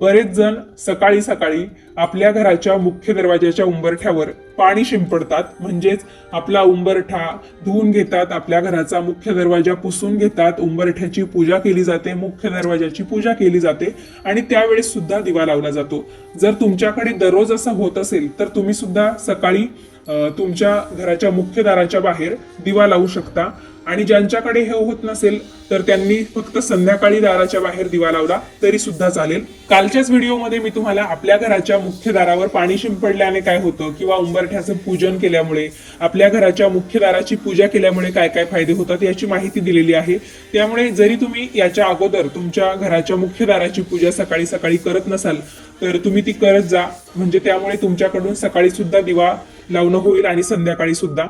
बरेच जण सकाळी सकाळी आपल्या घराच्या मुख्य दरवाजाच्या उंबरठ्यावर पाणी शिंपडतात. म्हणजेच आपला उंबरठा धुवून घेतात आपल्या घराचा मुख्य दरवाजा पुसून घेतात. उंबरठ्याची पूजा केली जाते मुख्य दरवाजाची पूजा केली जाते आणि त्यावेळेस सुद्धा दिवा लावला जातो. जर तुमच्याकडे दररोज असं होत असेल तर तुम्ही सुद्धा सकाळी तुमच्या घराच्या मुख्य दाराच्या बाहेर दिवा लावू शकता. आणि ज्यांच्याकडे हे होत नसेल तर त्यांनी फक्त संध्याकाळी दाराच्या बाहेर दिवा लावला तरी सुद्धा चालेल. कालच्याच व्हिडिओमध्ये मी तुम्हाला आपल्या घराच्या मुख्य दारावर पाणी शिंपडल्याने काय होतं किंवा उंबरठ्याचं पूजन केल्यामुळे आपल्या घराच्या मुख्य दाराची पूजा केल्यामुळे काय काय फायदे होतात याची माहिती दिलेली आहे. त्यामुळे जरी तुम्ही याच्या अगोदर तुमच्या घराच्या मुख्य दाराची पूजा सकाळी सकाळी करत नसाल तर तुम्ही ती करत जा. म्हणजे त्यामुळे तुमच्याकडून सकाळी सुद्धा दिवा लावणं होईल आणि संध्याकाळी सुद्धा.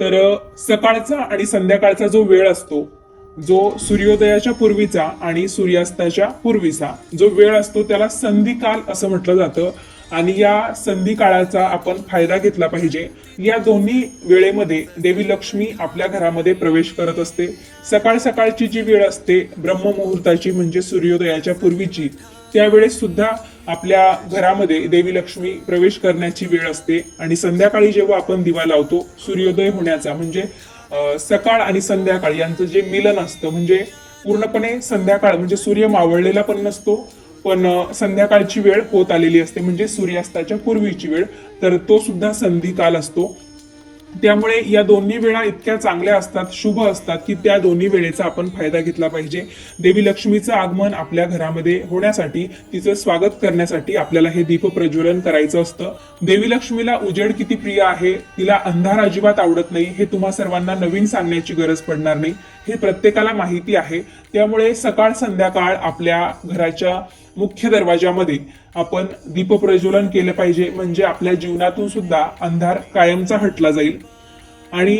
तर सकाळचा आणि संध्याकाळचा जो वेळ असतो जो सूर्योदयाच्या पूर्वीचा आणि सूर्यास्ताच्या पूर्वीचा जो वेळ असतो त्याला संधिकाल असं म्हटलं जातं. आणि या संधी काळाचा आपण फायदा घेतला पाहिजे. या दोन्ही वेळेमध्ये देवी लक्ष्मी आपल्या घरामध्ये प्रवेश करत असते. सकाळ सकाळची जी वेळ असते ब्रह्ममुहूर्ताची म्हणजे सूर्योदयाच्या पूर्वीची त्यावेळेस सुद्धा आपल्या घरामध्ये देवी लक्ष्मी प्रवेश करण्याची वेळ असते आणि संध्याकाळी जेव्हा आपण दिवा लावतो सूर्योदय होण्याचा म्हणजे सकाळ आणि संध्याकाळ यांचं जे मिलन असतं म्हणजे पूर्णपणे संध्याकाळ म्हणजे सूर्य मावळलेला पण नसतो पण संध्याकाळची वेळ होत आलेली असते म्हणजे सूर्यास्ताच्या पूर्वीची वेळ तर तो सुद्धा संधी काल असतो. त्यामुळे या दोन्ही वेळा इतक्या चांगल्या असतात शुभ असतात की त्या दोन्ही वेळेचा आपण फायदा घेतला पाहिजे. देवी लक्ष्मीचं आगमन आपल्या घरामध्ये होण्यासाठी तिचं स्वागत करण्यासाठी आपल्याला हे दीप प्रज्वलन करायचं असतं. देवी लक्ष्मीला उजेड किती प्रिय आहे तिला अंधार अजिबात आवडत नाही हे तुम्हा सर्वांना नवीन सांगण्याची गरज पडणार नाही. हे प्रत्येकाला माहिती आहे. त्यामुळे सकाळ संध्याकाळ आपल्या घराच्या मुख्य दरवाजामध्ये आपण दीपप्रज्वलन केलं पाहिजे. म्हणजे आपल्या जीवनातून सुद्धा अंधार कायमचा हटला जाईल. आणि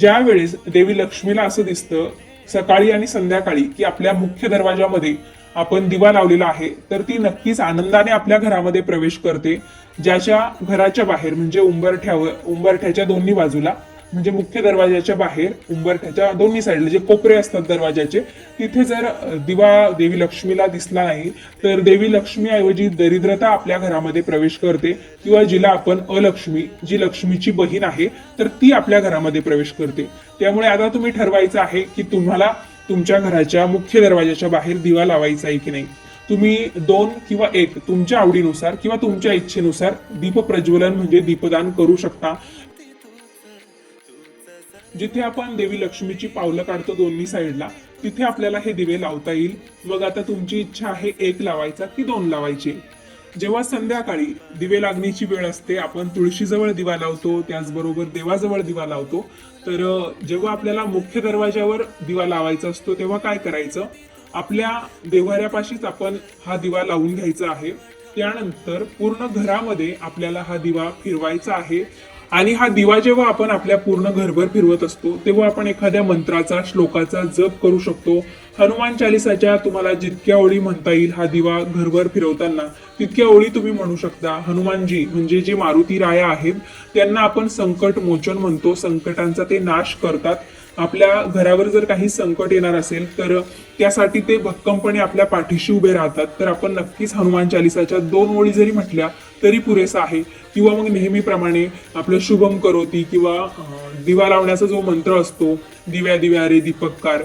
ज्या वेळेस देवी लक्ष्मीला असं दिसतं सकाळी आणि संध्याकाळी की आपल्या मुख्य दरवाजामध्ये आपण दिवा लावलेला आहे तर ती नक्कीच आनंदाने आपल्या घरामध्ये प्रवेश करते. ज्याच्या घराच्या बाहेर म्हणजे उंबरठ्यावर उंबरठ्याच्या दोन्ही बाजूला म्हणजे मुख्य दरवाजाच्या बाहेर उंबरठ्याच्या दोन्ही साईडला जे कोपरे असतात दरवाजाचे तिथे जर दिवा देवी लक्ष्मीला दिसला नाही तर देवी लक्ष्मी ऐवजी दरिद्रता आपल्या घरामध्ये प्रवेश करते किंवा जिला आपण अलक्ष्मी जी लक्ष्मीची बहीण आहे तर ती आपल्या घरामध्ये प्रवेश करते. त्यामुळे आता तुम्ही ठरवायचं आहे की तुम्हाला तुमच्या घराच्या मुख्य दरवाजाच्या बाहेर दिवा लावायचा आहे की नाही. तुम्ही दोन किंवा एक तुमच्या आवडीनुसार किंवा तुमच्या इच्छेनुसार दीप प्रज्वलन म्हणजे दीपदान करू शकता. जिथे आपण देवी लक्ष्मीची पावलं काढतो दोन्ही साईडला तिथे आपल्याला हे दिवे लावता येईल. मग आता तुमची इच्छा आहे एक लावायचा की दोन लावायचे? जेव्हा संध्याकाळी दिवे लागण्याची वेळ असते आपण तुळशीजवळ दिवा लावतो त्याचबरोबर देवाजवळ दिवा लावतो. तर जेव्हा आपल्याला मुख्य दरवाजावर दिवा लावायचा असतो तेव्हा काय करायचं? आपल्या देव्हाऱ्यापाशीच आपण हा दिवा लावून घ्यायचा आहे. त्यानंतर पूर्ण घरामध्ये आपल्याला हा दिवा फिरवायचा आहे. आणि हा दिवा जेव्हा आपण आपल्या पूर्ण घरभर फिरवत असतो तेव्हा आपण एखाद्या मंत्राचा श्लोकाचा जप करू शकतो. हनुमान चालिसाच्या तुम्हाला जितक्या ओळी म्हणता येईल हा दिवा घरभर फिरवताना तितक्या ओळी तुम्ही म्हणू शकता. हनुमानजी म्हणजे जे मारुती राया आहेत त्यांना आपण संकट मोचन म्हणतो. संकटांचा ते नाश करतात. आपल्या घरावर जर काही संकट येणार असेल तर त्यासाठी ते भक्कमपणे आपल्या पाठीशी उभे राहतात. तर आपण नक्कीच हनुमान चालिसाच्या दोन ओळी जरी म्हटल्या तरी पुरेसा आहे. किंवा मग नेहमीप्रमाणे आपलं शुभम करोती किंवा दिवा लावण्याचा जो मंत्र असतो दिव्या दिव्या रे दीपककार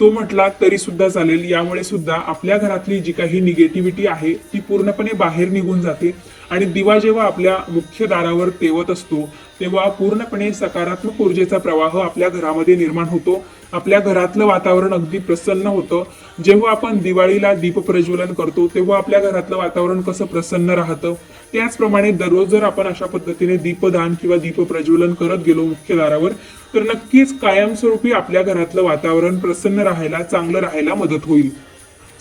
तो म्हटला तरी सुद्धा चालेल. यामुळे सुद्धा आपल्या घरातली जी काही निगेटिव्हिटी आहे ती पूर्णपणे बाहेर निघून जाते. आणि दिवा जेव्हा आपल्या मुख्य दारावर तेवत असतो तेव्हा पूर्णपणे सकारात्मक ऊर्जेचा प्रवाह आपल्या घरामध्ये निर्माण होतो. आपल्या घरातलं वातावरण अगदी प्रसन्न होतं. जेव्हा आपण दिवाळीला दीप प्रज्वलन करतो तेव्हा आपल्या घरातलं वातावरण कसं प्रसन्न राहतं? त्याचप्रमाणे दररोज जर आपण अशा पद्धतीने दीपदान किंवा दीप प्रज्वलन करत गेलो मुख्य दारावर तर नक्कीच कायमस्वरूपी आपल्या घरातलं वातावरण प्रसन्न राहायला चांगलं राहायला मदत होईल.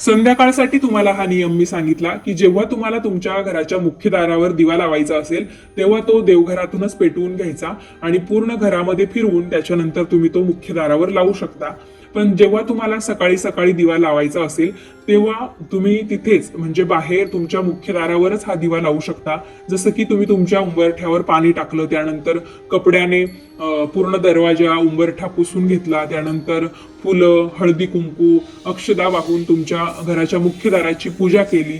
संध्याकाळसाठी तुम्हाला हा नियम मी सांगितला की जेव्हा तुम्हाला तुमच्या घराच्या मुख्य दारावर दिवा लावायचा असेल तेव्हा तो देवघरातूनच पेटवून घ्यायचा आणि पूर्ण घरामध्ये फिरवून त्याच्यानंतर तुम्ही तो मुख्य दारावर लावू शकता. पण जेव्हा तुम्हाला सकाळी सकाळी दिवा लावायचा असेल तेव्हा तुम्ही तिथेच म्हणजे बाहेर तुमच्या मुख्य दारावरच हा दिवा लावू शकता. जसं की तुम्ही तुमच्या उंबरठ्यावर पाणी टाकलं त्यानंतर कपड्याने पूर्ण दरवाजा उंबरठा पुसून घेतला त्यानंतर फुलं हळदी कुंकू अक्षदा वाहून तुमच्या घराच्या मुख्य दाराची पूजा केली.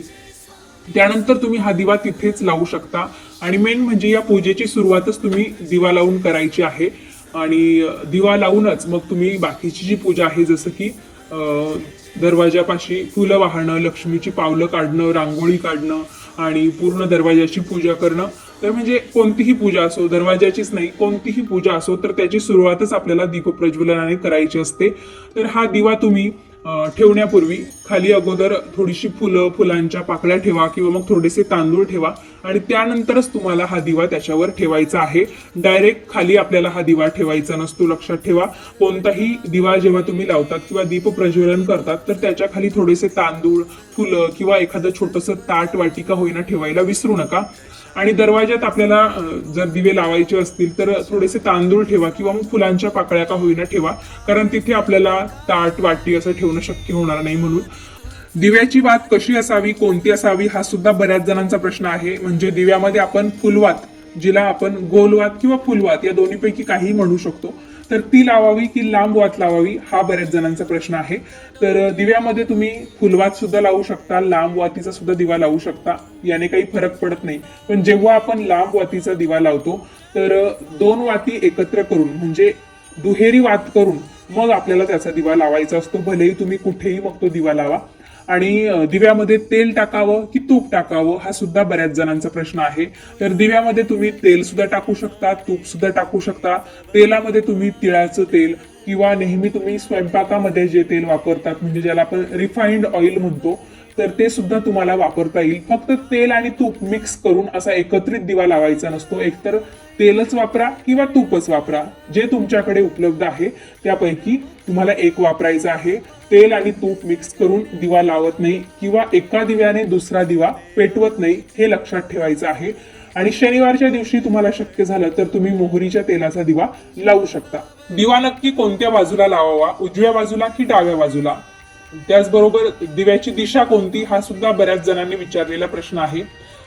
त्यानंतर तुम्ही हा दिवा तिथेच लावू शकता. आणि मेन म्हणजे या पूजेची सुरुवातच तुम्ही दिवा लावून करायची आहे. आणि दिवा लावूनच मग तुम्ही बाकीची जी पूजा आहे जसं की दरवाजापाशी फुलं वाहणं लक्ष्मीची पावलं काढणं रांगोळी काढणं आणि पूर्ण दरवाजाची पूजा करणं तर म्हणजे कोणतीही पूजा असो दरवाजाचीच नाही कोणतीही पूजा असो तर त्याची सुरुवातच आपल्याला दीपप्रज्वलनाने करायची असते. तर हा दिवा तुम्ही ठेवण्यापूर्वी खाली अगोदर थोडीशी फुलं फुलांच्या पाकळ्या ठेवा किंवा मग थोडेसे तांदूळ ठेवा. आणि त्यानंतरच तुम्हाला हा दिवा त्याच्यावर ठेवायचा आहे. डायरेक्ट खाली आपल्याला हा दिवा ठेवायचा नसतो लक्षात ठेवा. कोणताही दिवा जेव्हा तुम्ही लावतात किंवा दीप प्रज्वलन करतात तर त्याच्याखाली थोडेसे तांदूळ फुलं किंवा एखादं छोटंसं ताट वाटिका होईना ठेवायला विसरू नका. आणि दरवाज्यात आपल्याला जर दिवे लावायचे असतील तर थोडेसे तांदूळ ठेवा किंवा मग फुलांच्या पाकळ्या का होईना ठेवा. कारण तिथे आपल्याला ताट वाटी असं ठेवणं शक्य होणार नाही म्हणून. दिव्याची वात कशी असावी कोणती असावी हा सुद्धा बऱ्याच जणांचा प्रश्न आहे. म्हणजे दिव्यामध्ये आपण फुलवात जिला आपण गोलवात किंवा फुलवात या दोन्हीपैकी काही म्हणू शकतो. तर ती लावावी की लांब वात लावावी हा बऱ्याच जणांचा प्रश्न आहे. तर दिव्यामध्ये तुम्ही फुलवात सुद्धा लावू शकता लांब वातीचा सुद्धा दिवा लावू शकता याने काही फरक पडत नाही. पण जेव्हा आपण लांब वातीचा दिवा लावतो तर दोन वाती एकत्र करून म्हणजे दुहेरी वात करून मग आपल्याला त्याचा दिवा लावायचा असतो. भलेही तुम्ही कुठेही मग तो दिवा लावा. आणि दिव्यामध्ये तेल टाकावं की तूप टाकावं हा सुद्धा बऱ्याच जणांचा प्रश्न आहे. तर दिव्यामध्ये तुम्ही तेल सुद्धा टाकू शकता तूप सुद्धा टाकू शकता. तेलामध्ये तुम्ही तिळाचं तेल किंवा नेहमी तुम्ही स्वयंपाकामध्ये जे तेल वापरतात म्हणजे ज्याला आपण रिफाईंड ऑइल म्हणतो तर ते सुद्धा तुम्हाला वापरता येईल. फक्त तेल आणि तूप मिक्स करून असा एकत्रित दिवा लावायचा नसतो. एकतर तेलच वापरा किंवा तूपच वापरा. जे तुमच्याकडे उपलब्ध आहे त्यापैकी तुम्हाला एक वापरायचं आहे. तेल आणि तूप मिक्स करून दिवा लावत नाही किंवा एका दिव्याने दुसरा दिवा पेटवत नाही हे लक्षात ठेवायचं आहे. आणि शनिवारच्या दिवशी तुम्हाला शक्य झालं तर तुम्ही मोहरीच्या तेलाचा दिवा लावू शकता. दिवा नक्की कोणत्या बाजूला लावावा? उजव्या बाजूला की डाव्या बाजूला? त्याचबरोबर दिव्याची दिशा कोणती हा सुद्धा बऱ्याच जणांनी विचारलेला प्रश्न आहे.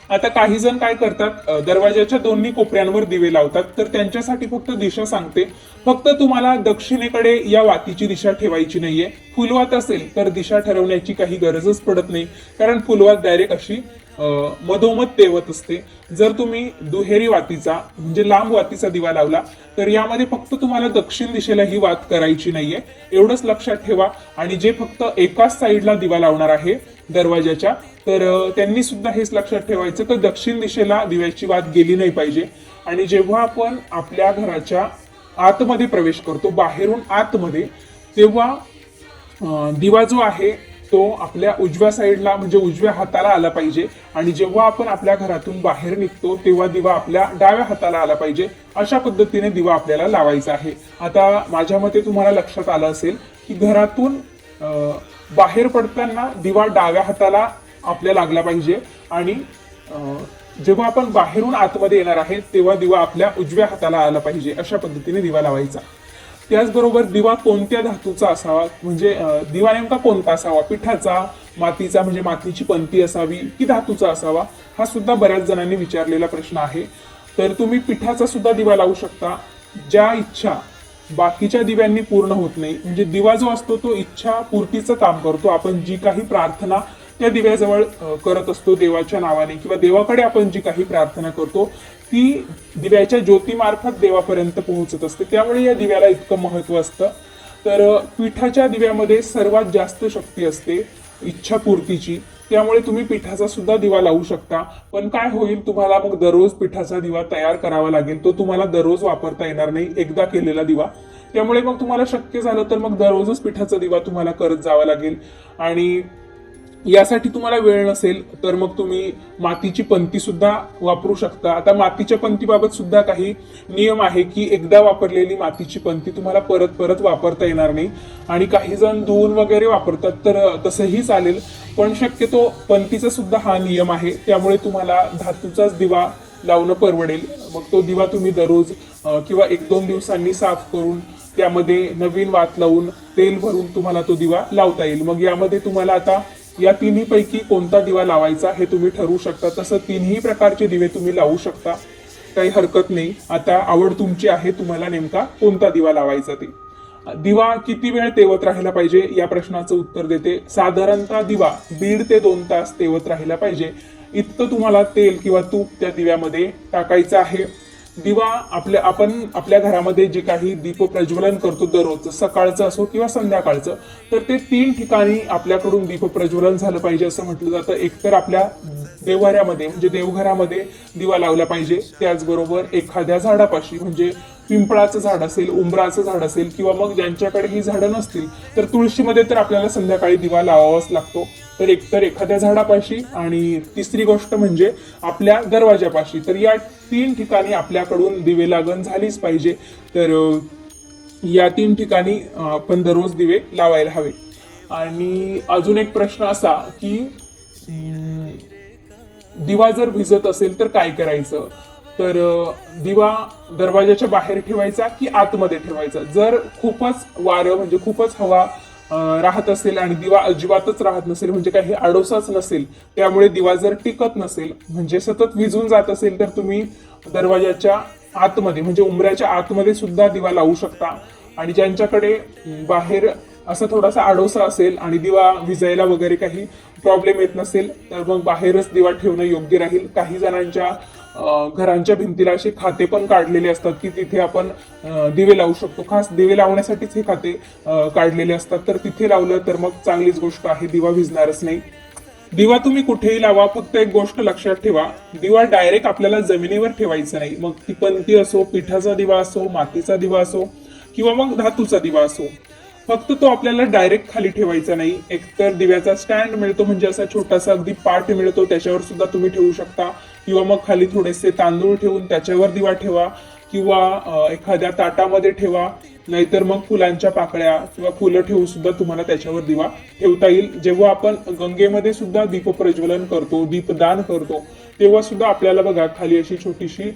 आता काही जण काय करतात दरवाजाच्या दोन्ही कोपऱ्यांवर दिवे लावतात तर त्यांच्यासाठी फक्त दिशा सांगते. फक्त तुम्हाला दक्षिणेकडे या वातीची दिशा ठेवायची नाहीये. फुलवात असेल तर दिशा ठरवण्याची काही गरजच पडत नाही. कारण फुलवात डायरेक्ट अशी मधोमध तेवत असते. जर तुम्ही दुहेरी वातीचा म्हणजे लांब वातीचा दिवा लावला तर यामध्ये फक्त तुम्हाला दक्षिण दिशेला ही वात करायची नाहीये. एवढंच लक्षात ठेवा. आणि जे फक्त एकाच साईडला दिवा लावणार आहे दरवाजाच्या तर त्यांनी सुद्धा हेच लक्षात ठेवायचं तर दक्षिण दिशेला दिव्याची वात गेली नाही पाहिजे. आणि जेव्हा आपण आपल्या घराच्या आतमध्ये प्रवेश करतो बाहेरून आतमध्ये तेव्हा दिवा जो आहे तो आपल्या उजव्या साईडला म्हणजे उजव्या हाताला आला पाहिजे. आणि जेव्हा आपण आपल्या घरातून बाहेर निघतो तेव्हा दिवा आपल्या डाव्या हाताला आला पाहिजे. अशा पद्धतीने दिवा आपल्याला लावायचा आहे. आता माझ्या मते तुम्हाला लक्षात आलं असेल की घरातून बाहेर पडताना दिवा डाव्या हाताला आपल्या लागला पाहिजे. आणि जेव्हा आपण बाहेरून आतमध्ये येणार आहे तेव्हा दिवा आपल्या उजव्या हाताला आला पाहिजे. अशा पद्धतीने दिवा लावायचा. त्याचबरोबर दिवा कोणत्या धातूचा असावा? म्हणजे दिवा नेमका कोणता असावा? पिठाचा मातीचा म्हणजे मातीची पंती असावी की धातूचा असावा? हा सुद्धा बऱ्याच जणांनी विचारलेला प्रश्न आहे. तर तुम्ही पिठाचा सुद्धा दिवा लावू शकता. ज्या इच्छा बाकीच्या दिव्यांनी पूर्ण होत नाही. म्हणजे दिवा जो असतो तो इच्छा पूर्तीचं काम करतो. आपण जी काही प्रार्थना त्या दिव्याजवळ करत असतो देवाच्या नावाने किंवा देवाकडे आपण जी काही प्रार्थना करतो ती दिव्याच्या ज्योतीमार्फत देवापर्यंत पोहोचत असते. त्यामुळे या दिव्याला इतकं महत्त्व असतं. तर पिठाच्या दिव्यामध्ये सर्वात जास्त शक्ती असते इच्छापूर्तीची. त्यामुळे तुम्ही पिठाचा सुद्धा दिवा लावू शकता. पण काय होईल तुम्हाला मग दररोज पिठाचा दिवा तयार करावा लागेल. तो तुम्हाला दररोज वापरता येणार नाही. एकदा केलेला दिवा. त्यामुळे मग तुम्हाला शक्य झालं तर मग दररोजच पिठाचा दिवा तुम्हाला करत जावा लागेल. आणि यासाठी तुम्हाला वेळ नसेल तर मग तुम्ही मातीची पंती सुद्धा वापरू शकता. आता मातीच्या पंतीबाबत सुद्धा काही नियम आहे की एकदा वापरलेली मातीची पंती तुम्हाला परत परत वापरता येणार नाही. आणि काही जण धुवून वगैरे वापरतात तर तसंही चालेल. पण शक्यतो पंतीचा सुद्धा हा नियम आहे. त्यामुळे तुम्हाला धातूचाच दिवा लावणं परवडेल. मग तो दिवा तुम्ही दररोज किंवा एक दोन दिवसांनी साफ करून त्यामध्ये नवीन वात लावून तेल भरून तुम्हाला तो दिवा लावता येईल. मग यामध्ये तुम्हाला आता या तिन्ही पैकी कोणता दिवा लावायचा हे तुम्ही ठरवू शकता. तसं तिन्ही प्रकारचे दिवे तुम्ही लावू शकता. काही हरकत नाही. आता आवड तुमची आहे तुम्हाला नेमका कोणता दिवा लावायचा ते. दिवा किती वेळ तेवत राहिला पाहिजे या प्रश्नाचं उत्तर देते. साधारणतः दिवा दीड ते दोन तास तेवत राहिला पाहिजे. इतकं तुम्हाला तेल किंवा तूप त्या दिव्यामध्ये टाकायचं आहे. दिवा आपल्या आपण आपल्या घरामध्ये जे काही दीप प्रज्वलन करतो दररोज सकाळचं असो किंवा संध्याकाळचं तर ते तीन ठिकाणी आपल्याकडून दीप प्रज्वलन झालं पाहिजे असं म्हटलं जातं. एकतर आपल्या देवाऱ्यामध्ये म्हणजे देवघरामध्ये दिवा लावला पाहिजे. त्याचबरोबर एखाद्या झाडापाशी म्हणजे पिंपळाचं झाड असेल उंबराचं झाड असेल किंवा मग ज्यांच्याकडे ही झाडं नसतील तर तुळशीमध्ये तर आपल्याला संध्याकाळी दिवा लावावाच लागतो. तर एकतर एखाद्या झाडापाशी आणि तिसरी गोष्ट म्हणजे आपल्या दरवाजापाशी तर या तीन ठिकाणी आपल्याकडून दिवे लागण झालीच पाहिजे. तर या तीन ठिकाणी आपण दररोज दिवे लावायला हवे. आणि अजून एक प्रश्न असा की दिवा जर भिजत असेल तर काय करायचं? तर दिवा दरवाजाच्या बाहेर ठेवायचा की आतमध्ये ठेवायचा? जर खूपच वारं म्हणजे खूपच हवा राहत असेल आणि दिवा अजिबातच राहत नसेल म्हणजे काही आडोसाच नसेल त्यामुळे दिवा जर टिकत नसेल म्हणजे सतत विजून जात असेल तर तुम्ही दरवाजाच्या आतमध्ये म्हणजे उंबऱ्याच्या आतमध्ये सुद्धा दिवा लावू शकता. आणि ज्यांच्याकडे बाहेर असं थोडासा आडोसा असेल आणि दिवा विजायला वगैरे काही प्रॉब्लेम येत नसेल तर मग बाहेरच दिवा ठेवणं योग्य राहील. काही जणांच्या घरांच्या भिंतीला असे खाते पण काढलेले असतात की तिथे आपण दिवे लावू शकतो. खास दिवे लावण्यासाठीच हे खाते काढलेले असतात. तर तिथे लावलं तर मग चांगलीच गोष्ट आहे दिवा भिजणारच नाही. दिवा तुम्ही कुठेही लावा फक्त एक गोष्ट लक्षात ठेवा दिवा डायरेक्ट आपल्याला जमिनीवर ठेवायचा नाही. मग ती पंथी असो पिठाचा दिवा असो मातीचा दिवा असो किंवा मग धातूचा दिवा असो. फक्त तो आपल्याला डायरेक्ट खाली ठेवायचा नाही. एकतर दिव्याचा स्टँड मिळतो म्हणजे असा छोटासा अगदी पाठ मिळतो त्याच्यावर सुद्धा तुम्ही ठेवू शकता. किंवा मग खाली थोडेसे तांदूळ ठेवून त्याच्यावर दिवा ठेवा किंवा एखाद्या ताटामध्ये ठेवा. नाहीतर मग फुलांच्या पाकळ्या किंवा फुलं ठेवून सुद्धा तुम्हाला त्याच्यावर दिवा ठेवता येईल. जेव्हा आपण गंगेमध्ये सुद्धा दीपप्रज्वलन करतो दीपदान करतो तेव्हा सुद्धा आपल्याला बघा खाली अशी छोटीशी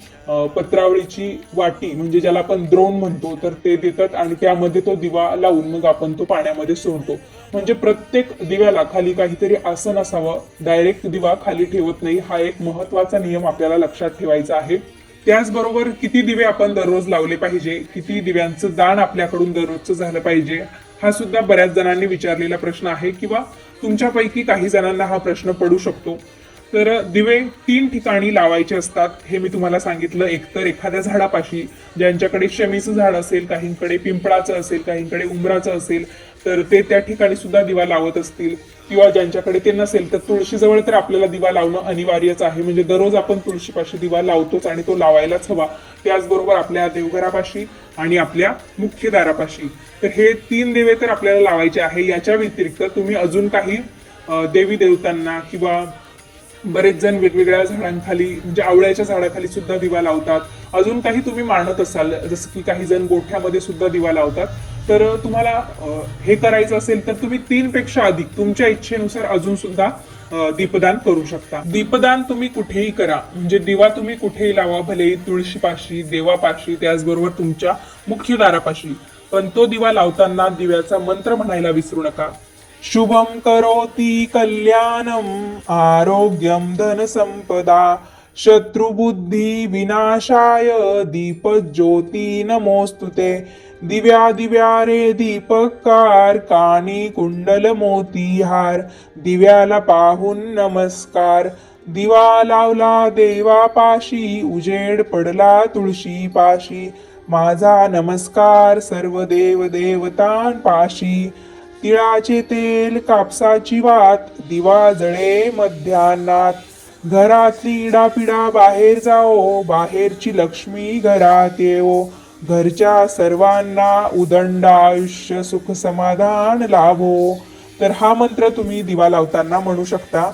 पत्रावळीची वाटी म्हणजे ज्याला आपण द्रोण म्हणतो तर ते देतात आणि त्यामध्ये तो दिवा लावून मग आपण तो पाण्यामध्ये सोडतो. म्हणजे प्रत्येक दिव्याला खाली काहीतरी आसन असावं. डायरेक्ट दिवा खाली ठेवत नाही. हा एक महत्त्वाचा नियम आपल्याला लक्षात ठेवायचा आहे. त्याचबरोबर किती दिवे आपण दररोज लावले पाहिजे? किती दिव्यांचं दान आपल्याकडून दररोजचं झालं पाहिजे? हा सुद्धा बऱ्याच जणांनी विचारलेला प्रश्न आहे. किंवा तुमच्यापैकी काही जणांना हा प्रश्न पडू शकतो. तर दिवे तीन ठिकाणी लावायचे असतात. हे मी तुम्हाला सांगितलं. एकतर एखाद्या झाडापाशी ज्यांच्याकडे शमीचं झाड असेल काहींकडे पिंपळाचं असेल काहींकडे उंबराचं असेल तर ते त्या ठिकाणी सुद्धा दिवा लावत असतील. किंवा ज्यांच्याकडे ते नसेल तर तुळशीजवळ तर आपल्याला दिवा लावणं अनिवार्यच आहे. म्हणजे दररोज आपण तुळशीपाशी दिवा लावतोच आणि तो लावायलाच हवा. त्याचबरोबर आपल्या देवघरापाशी आणि आपल्या मुख्य दारापाशी तर हे तीन दिवे तर आपल्याला लावायचे आहे. याच्या व्यतिरिक्त तुम्ही अजून काही देवी देवतांना किंवा बरेच जण वेगवेगळ्या झाडांखाली म्हणजे आवळ्याच्या झाडाखाली सुद्धा दिवा लावतात. अजून काही तुम्ही मानत असाल जसं की काही जण गोठ्यामध्ये सुद्धा दिवा लावतात. तर तुम्हाला हे करायचं असेल तर तुम्ही तीन पेक्षा अधिक तुमच्या इच्छेनुसार अजून सुद्धा दीपदान करू शकता. दीपदान तुम्ही कुठेही करा. म्हणजे दिवा तुम्ही कुठेही लावा भले तुळशीपाशी देवापाशी त्याचबरोबर तुमच्या मुख्य दारापाशी पण तो दिवा लावताना दिव्याचा मंत्र म्हणायला विसरू नका. शुभं करोति कल्याणम् आरोग्यं धनसम्पदा शत्रुबुद्धी विनाशाय दीपज्योती नमोऽस्तु ते। दिव्या दिव्या रे दीपकार कानी कुंडल मोतीहार दिव्याला पाहून नमस्कार। दिवा लावला देवापाशी उजेड पडला तुळशी पाशी। माझा नमस्कार सर्व देव देवतांपाशी। तिळाचे तेल कापसाची वात दिवा जळे मध्यान्नात घरातली इडापिडा बाहेर जाओ बाहेरची लक्ष्मी घरात येवो घरच्या सर्वांना उदंड आयुष्य सुख समाधान लाभो. तर हा मंत्र तुम्ही दिवा लावताना म्हणू शकता.